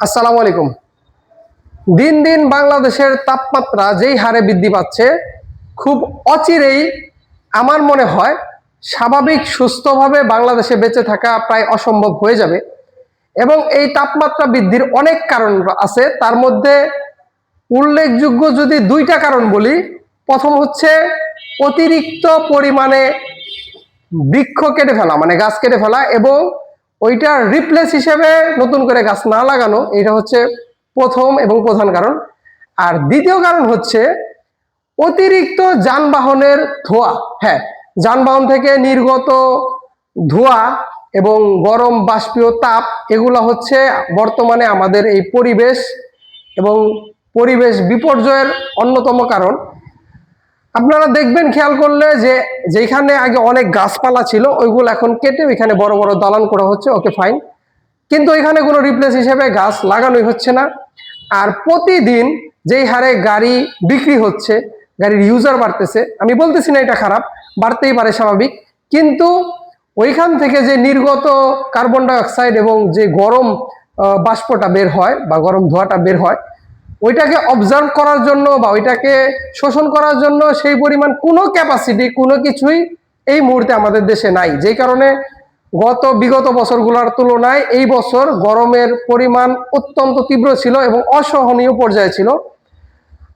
আসসালামু আলাইকুম। দিন দিন বাংলাদেশের তাপমাত্রা যেই হারে বৃদ্ধি পাচ্ছে, খুব অচিরেই আমার মনে হয় স্বাভাবিক সুস্থভাবে বাংলাদেশে বেঁচে থাকা প্রায় অসম্ভব হয়ে যাবে এবং এই তাপমাত্রা বৃদ্ধির অনেক কারণ আছে। তার মধ্যে উল্লেখযোগ্য যদি দুইটা কারণ বলি, প্রথম হচ্ছে অতিরিক্ত পরিমাণে বৃক্ষ কেটে ফেলা মানে গাছ কেটে ফেলা এবং ওইটার রিপ্লেস হিসেবে নতুন করে গাছ না লাগানো, এটা হচ্ছে প্রথম এবং প্রধান কারণ। আর দ্বিতীয় কারণ হচ্ছে অতিরিক্ত যানবাহনের ধোঁয়া। হ্যাঁ যানবাহন থেকে নির্গত ধোঁয়া এবং গরম বাষ্পীয় তাপ, এগুলো হচ্ছে বর্তমানে আমাদের এই পরিবেশ এবং পরিবেশ বিপর্যয়ের অন্যতম কারণ। আপনারা দেখবেন, খেয়াল করলে যে যেখানে আগে অনেক গাছপালা ছিল, ওইগুলো এখন কেটে ওইখানে বড় বড় দালান করা হচ্ছে, ওকে ফাইন কিন্তু এখানে কোনো রিপ্লেস হিসেবে গাছ লাগানোই হচ্ছে না। আর প্রতিদিন যেই হারে গাড়ি বিক্রি হচ্ছে, গাড়ির ইউজার বাড়তেছে, আমি বলতেছি না এটা খারাপ, বাড়তেই পারে স্বাভাবিক। কিন্তু ওইখান থেকে যে নির্গত কার্বন ডাইঅক্সাইড এবং যে গরম বাষ্পটা বের হয় বা গরম ধোঁয়াটা বের হয় ওইটাকে অবজার্ভ করার জন্য বা ওইটাকে শোষণ করার জন্য সেই পরিমাণ কোনো ক্যাপাসিটি কোনো কিছুই এই মুহূর্তে আমাদের দেশে নাই। যেই কারণে গত বিগত বছরগুলোর তুলনায় এই বছর গরমের পরিমাণ অত্যন্ত তীব্র ছিল এবং অসহনীয় পর্যায়ে ছিল।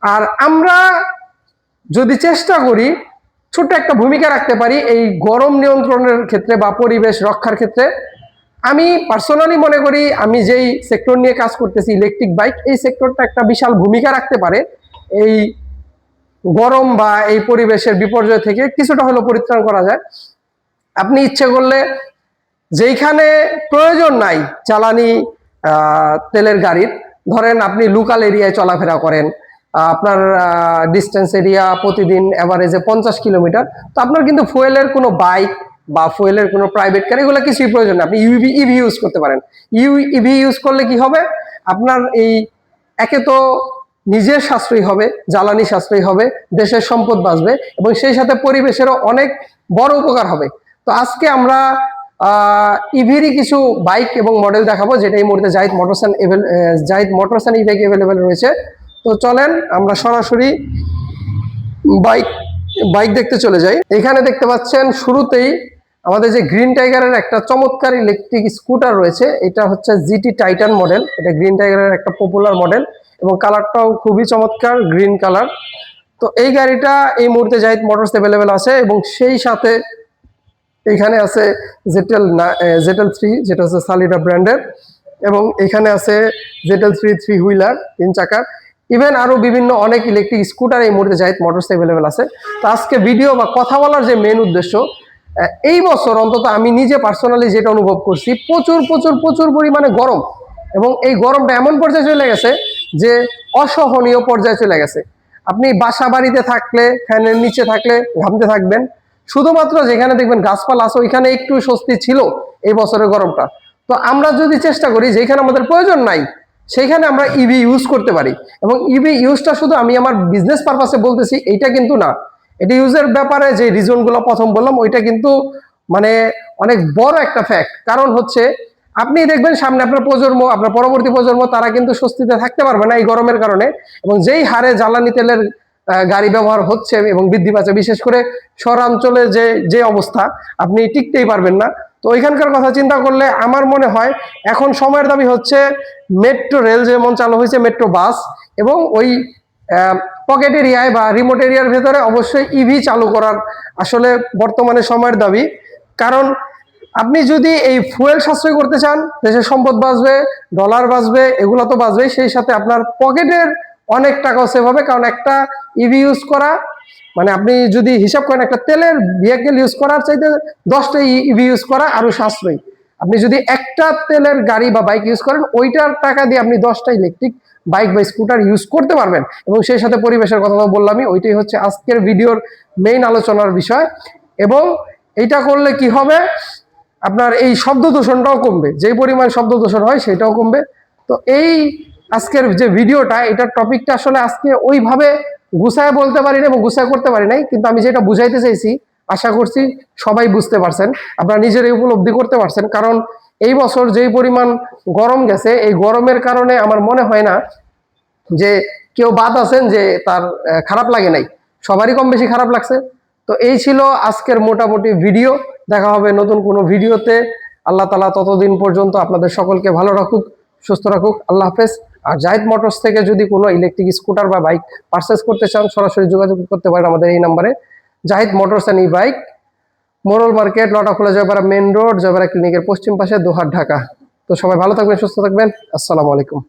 আর আমরা যদি চেষ্টা করি ছোট্ট একটা ভূমিকা রাখতে পারি এই গরম নিয়ন্ত্রণের ক্ষেত্রে বা পরিবেশ রক্ষার ক্ষেত্রে আমি পার্সোনালি মনে করি আমি যেই সেক্টর নিয়ে কাজ করতেছি ইলেকট্রিক বাইক এই সেক্টরটা একটা বিশাল ভূমিকা রাখতে পারে। এই গরম বা এই পরিবেশের বিপর্যয় থেকে কিছুটা হলেও পরিত্রাণ করা যায়। আপনি ইচ্ছে করলে যেইখানে প্রয়োজন নাই জ্বালানি তেলের গাড়ির, ধরেন আপনি লোকাল এরিয়ায় চলাফেরা করেন আপনার ডিস্টেন্স এরিয়া প্রতিদিন অ্যাভারেজে পঞ্চাশ কিলোমিটার, তো আপনার কিন্তু ফুয়েলের কোনো বাইক বা ফুয়েলের কোনো প্রাইভেট কার এগুলো কিছুই প্রয়োজন নেই। আপনি ইউভি ইভি ইউজ করতে পারেন। ইউ ইভি ইউজ করলে কি হবে? আপনার এই একে তো নিজের সাশ্রয়ী হবে, জ্বালানি সাশ্রয়ী হবে, দেশের সম্পদ বাঁচবে এবং সেই সাথে পরিবেশেরও অনেক বড় উপকার হবে। তো আজকে আমরা ইভিরই কিছু বাইক এবং মডেল দেখাবো, যেটা এই মুহূর্তে Zahid Motors and Zahid Motors and ইভেক available রয়েছে। তো চলেন, আমরা সরাসরি বাইক বাইক দেখতে চলে যাই। এখানে দেখতে পাচ্ছেন, শুরুতেই আমাদের যে গ্রিন টাইগারের একটা চমৎকার ইলেকট্রিক স্কুটার রয়েছে, এটা হচ্ছে জিটি টাইটান মডেল এটা গ্রিন টাইগারের একটা পপুলার মডেল এবং কালারটাও খুবই চমৎকার গ্রিন কালার তো এই গাড়িটা এই মুহূর্তে জাহিদ মোটরস অ্যাভেলেবেল আছে এবং সেই সাথে এখানে আছে জেটেল জেটেল থ্রি যেটা হচ্ছে সালিডা ব্র্যান্ডের এবং এখানে আছে জেটেল থ্রি থ্রি হুইলার তিন চাকার। ইভেন আরও বিভিন্ন অনেক ইলেকট্রিক স্কুটার এই মুহূর্তে জাহিদ মোটরস অ্যাভেলেবেল আছে। তো আজকে ভিডিও বা কথা বলার যে মেন উদ্দেশ্য এই বছর অন্তত আমি নিজে পার্সোনালি যেটা অনুভব করছি, প্রচুর প্রচুর প্রচুর পরিমাণে গরম। এবং এই গরমটা এমন পর্যায়ে চলে গেছে যে অসহনীয় পর্যায়ে চলে গেছে। আপনি বাসা বাড়িতে থাকলে, ফ্যানের নিচে থাকলে ঘামতে থাকবেন। শুধুমাত্র যেখানে দেখবেন গাছপালা আছে, ওইখানে একটু স্বস্তি ছিল এই বছরের গরমটা। তো আমরা যদি চেষ্টা করি, যেখানে আমাদের প্রয়োজন নাই সেইখানে আমরা ইভি ইউজ করতে পারি। এবং ইভি ইউজটা শুধু আমি আমার বিজনেস পারপাসে বলতেছি, এইটা কিন্তু না। এটা ইউজের ব্যাপারে যে রিজনগুলো প্রথম বললাম, ওইটা কিন্তু মানে অনেক বড় একটা ফ্যাক্ট কারণ হচ্ছে, আপনি দেখবেন সামনে আপনার প্রজন্ম, আপনার পরবর্তী প্রজন্ম, তারা কিন্তু স্বস্তিতে থাকতে পারবে না এই গরমের কারণে এবং যেই হারে জ্বালানি তেলের গাড়ি ব্যবহার হচ্ছে এবং বৃদ্ধি পাচ্ছে, বিশেষ করে শহরাঞ্চলে যে যে অবস্থা, আপনি টিকতেই পারবেন না। তো ওইখানকার কথা চিন্তা করলে আমার মনে হয় এখন সময়ের দাবি হচ্ছে মেট্রো রেল যেমন চালু হয়েছে মেট্রো বাস এবং ওই পকেট এরিয়ায় বা রিমোট এরিয়ার ভেতরে অবশ্যই ইভি চালু করার আসলে বর্তমানে সময়ের দাবি। কারণ আপনি যদি এই ফুয়েল সাশ্রয় করতে চান, দেশের সম্পদ বাঁচবে ডলার বাঁচবে, এগুলো তো বাঁচবেই, সেই সাথে আপনার পকেটের অনেক টাকাও সেভ হবে। কারণ একটা ইভি ইউজ করা মানে আপনি যদি হিসাব করেন, একটা তেলের ভেহিকেল ইউজ করার চাইতে দশটা ইভি ইউজ করা আরও সাশ্রয়ী। আপনি যদি একটা তেলের গাড়ি বা বাইক ইউজ করেন, ওইটার টাকা দিয়ে আপনি দশটা ইলেকট্রিক বাইক বা স্কুটার ইউজ করতে পারবেন। এবং সেই সাথে পরিবেশের কথা তো বললামই, ওইটাই হচ্ছে আজকের ভিডিওর মেইন আলোচনার বিষয়। এবং এটা করলে কি হবে? আপনার এই শব্দ দূষণটাও কমবে। যেই পরিমাণ শব্দ দূষণ হয়, সেটাও কমবে। তো এই আজকের যে ভিডিওটা এটার টপিকটা আসলে আজকে ওইভাবে গুছায় বলতে পারি না এবং গুছায় করতে পারি নাই, কিন্তু আমি যেটা বুঝাইতে চাইছি আশা করছি সবাই বুঝতে পারছেন, আপনারা নিজেরাই উপলব্ধি করতে পারছেন, কারণ এই বছর যেই পরিমাণ গরম গেছে, এই গরমের কারণে আমার মনে হয় না যে কেউ বাদ আছেন যে তার খারাপ লাগে নাই। সবারই কম বেশি খারাপ লাগছে। তো এই ছিল আজকের মোটামুটি ভিডিও। দেখা হবে নতুন কোনো ভিডিওতে। আল্লাহ তালা ততদিন পর্যন্ত আপনাদের সকলকে ভালো রাখুক, সুস্থ রাখুক। আল্লাহ হাফেজ। আর জাহিদ মোটরস থেকে যদি কোনো ইলেকট্রিক স্কুটার বা বাইক পারচেস করতে চান, সরাসরি যোগাযোগ করতে পারেন আমাদের এই নাম্বারে। Zahid Motors and e bike Morol market Latakhola Joypara main road, Joypara ক্লিনিকের পশ্চিম পাশে, দোহার ঢাকা। তো সবাই ভালো থাকবেন, সুস্থ থাকবেন। আসসালামু আলাইকুম।